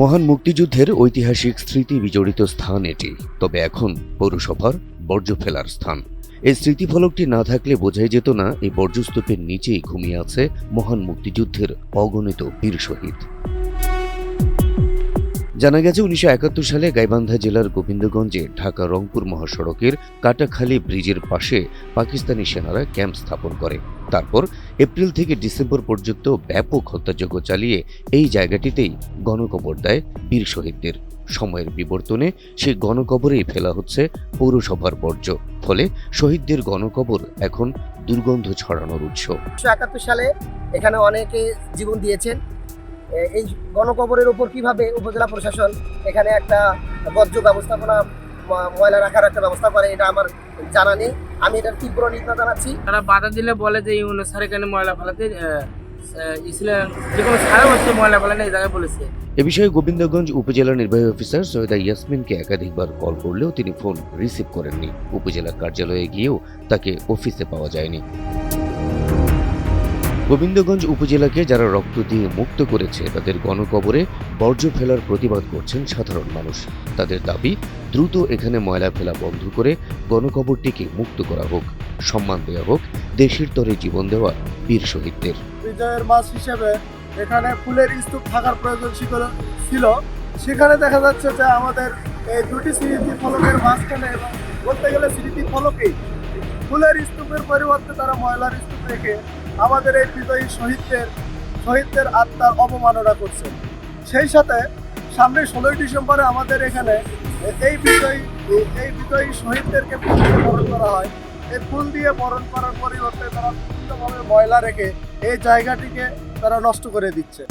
মহান মুক্তিযুদ্ধের ঐতিহাসিক স্মৃতি বিজড়িত স্থান এটি। তবে এখন পৌরসভার বর্জ্য ফেলার স্থান। এই স্মৃতিফলকটি না থাকলে বোঝাই যেত না, এই বর্জ্যস্তূপের নিচেই ঘুমিয়ে আছে মহান মুক্তিযুদ্ধের অগণিত বীর শহীদ। জানা গেছে, উনিশশো একাত্তর সালে গাইবান্ধা জেলার গোবিন্দগঞ্জে ঢাকা রংপুর মহাসড়কের কাটাখালী ব্রিজের পাশে পাকিস্তানি সেনারা ক্যাম্প স্থাপন করে। তারপর এপ্রিল থেকে ডিসেম্বর পর্যন্ত ব্যাপক হত্যাযজ্ঞ চালিয়ে এই জায়গাটিতেই গণকবর দেয় বীর শহীদদের। সময়ের বিবর্তনে সেই গণকবরেই ফেলা হচ্ছে পৌরসভার বর্জ্য। ফলে শহীদদের গণকবর এখন দুর্গন্ধ ছড়ানোর উৎস। একাত্তর সালে এখানে অনেকে জীবন দিয়েছেন। এই গণকবরের উপর কীভাবে উপজেলা প্রশাসন এখানে একটা বর্জ্য ব্যবস্থাপনা ময়লা রাখার একটা ব্যবস্থা করে, এটা আমার জানা নেই। আমি এটার তীব্র নিন্দা জানাচ্ছি। তারা বাধা দিলে বলে যে ইউনো সারে এখানে ময়লা ফেলাতে এ বিষয়ে গোবিন্দগঞ্জ উপজেলা নির্বাহী অফিসার সৈয়দা ইয়াসমিনকে একাধিকবার কল করলেও তিনি ফোন রিসিভ করেননি। উপজেলা কার্যালয়ে গিয়েও তাকে অফিসে পাওয়া যায়নি। গোবিন্দগঞ্জ উপজেলাকে যারা রক্ত দিয়ে মুক্ত করেছে, তাদের গণকবরে বর্জ্য ফেলার প্রতিবাদ করছেন সাধারণ মানুষ। তাদের দাবি, দ্রুত এখানে ময়লা ফেলা বন্ধ করে গণকবরটিকে মুক্ত করা হোক। সম্মান দেওয়া হোক, দেশের তরে জীবন দেওয়া বীর শহীদদের। বিজয়ের মাস হিসেবে এখানে ফুলের স্তূপ থাকার প্রয়োজন ছিল- সেখানে দেখা যাচ্ছে যে আমাদের এই দুটি স্মৃতি ফলকের মাঝখানে এবং বলতে গেলে স্মৃতি ফলকেই। ফুলের স্তূপের পরিবর্তে তারা ময়লার স্তূপ রেখে আমাদের এই বিজয়ী শহীদদের শহীদদের আত্মার অবমাননা করছে। সেই সাথে সামনে ষোলোই ডিসেম্বরে আমাদের এখানে এই বিজয়ী এই বিজয়ী শহীদদেরকে ফুল দিয়ে বরণ করা হয়। এই ফুল দিয়ে বরণ করার পরিবর্তে তারা বিভিন্নভাবে ময়লা রেখে এই জায়গাটিকে তারা নষ্ট করে দিচ্ছে।